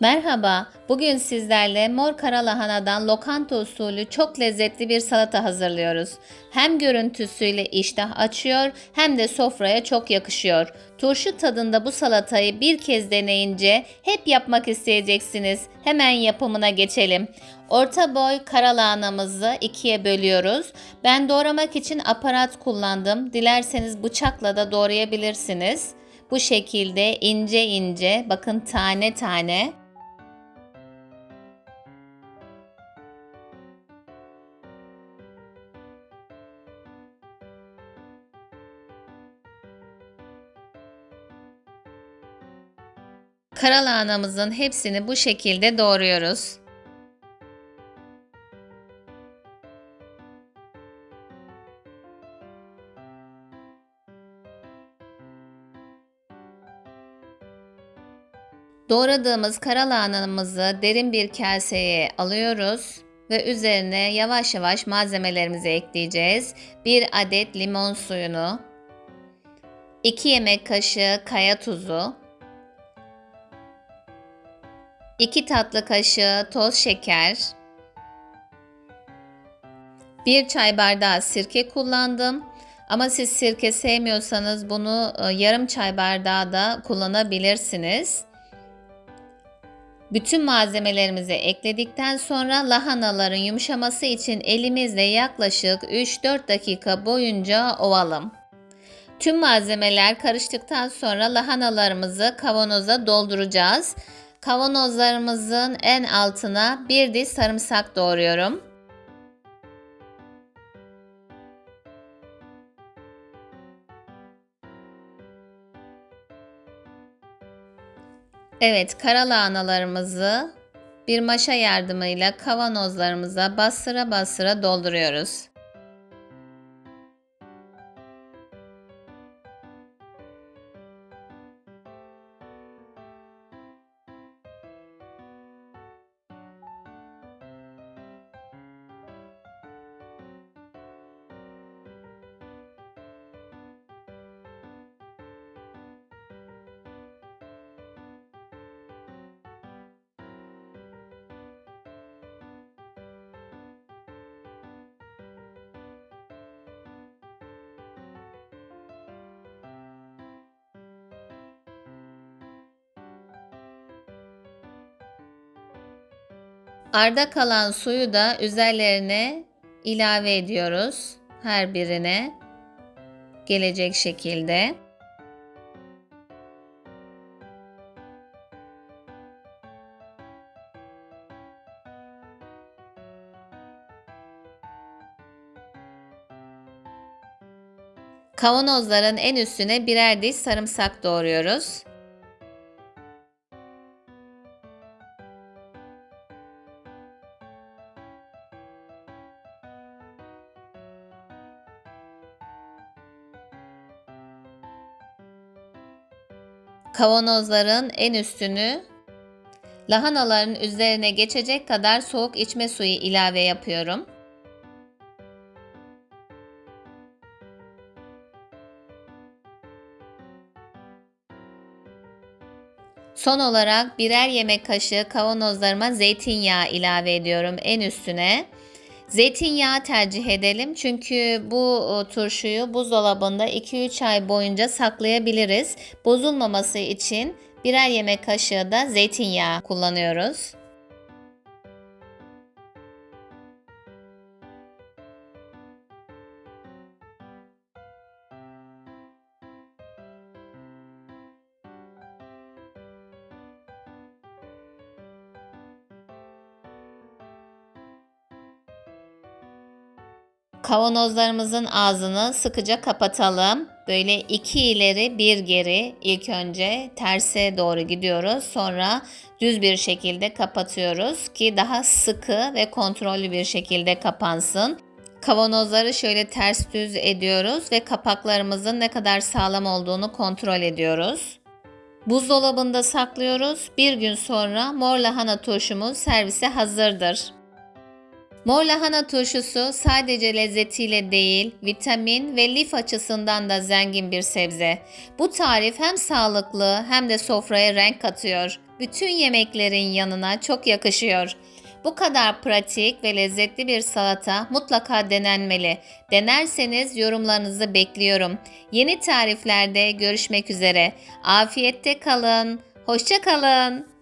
Merhaba, bugün sizlerle mor kara lahanadan lokanta usulü çok lezzetli bir salata hazırlıyoruz. Hem görüntüsüyle iştah açıyor hem de sofraya çok yakışıyor. Turşu tadında bu salatayı bir kez deneyince hep yapmak isteyeceksiniz. Hemen yapımına geçelim. Orta boy kara lahanamızı ikiye bölüyoruz. Ben doğramak için aparat kullandım. Dilerseniz bıçakla da doğrayabilirsiniz. Bu şekilde ince ince bakın tane tane Kara lahanamızın hepsini bu şekilde doğruyoruz. Doğradığımız kara lahanamızı derin bir kaseye alıyoruz ve üzerine yavaş yavaş malzemelerimizi ekleyeceğiz. 1 adet limon suyunu, 2 yemek kaşığı kaya tuzu, 2 tatlı kaşığı toz şeker, 1 çay bardağı sirke kullandım. Ama siz sirke sevmiyorsanız bunu e, yarım çay bardağı da kullanabilirsiniz. Bütün malzemelerimizi ekledikten sonra lahanaların yumuşaması için elimizle yaklaşık 3-4 dakika boyunca ovalım. Tüm malzemeler karıştıktan sonra lahanalarımızı kavanoza dolduracağız. Kavanozlarımızın en altına bir diş sarımsak doğruyorum. Evet, kara lahanalarımızı bir maşa yardımıyla kavanozlarımıza bastıra bastıra dolduruyoruz. Arda kalan suyu da üzerlerine ilave ediyoruz. Her birine gelecek şekilde. Kavanozların en üstüne birer diş sarımsak doğruyoruz. Kavanozların en üstünü lahanaların üzerine geçecek kadar soğuk içme suyu ilave yapıyorum. Son olarak birer yemek kaşığı kavanozlarıma zeytinyağı ilave ediyorum en üstüne. Zeytinyağı tercih edelim çünkü bu e, turşuyu buzdolabında 2-3 ay boyunca saklayabiliriz. Bozulmaması için birer yemek kaşığı da zeytinyağı kullanıyoruz. Kavanozlarımızın ağzını sıkıca kapatalım. Böyle iki ileri bir geri ilk önce terse doğru gidiyoruz. Sonra düz bir şekilde kapatıyoruz ki daha sıkı ve kontrollü bir şekilde kapansın. Kavanozları şöyle ters düz ediyoruz ve kapaklarımızın ne kadar sağlam olduğunu kontrol ediyoruz. Buzdolabında saklıyoruz. Bir gün sonra mor lahana turşumuz servise hazırdır. Mor lahana turşusu sadece lezzetiyle değil, vitamin ve lif açısından da zengin bir sebze. Bu tarif hem sağlıklı hem de sofraya renk katıyor. bütün yemeklerin yanına çok yakışıyor. Bu kadar pratik ve lezzetli bir salata mutlaka denenmeli. Denerseniz yorumlarınızı bekliyorum. Yeni tariflerde görüşmek üzere. Afiyette kalın. Hoşça kalın.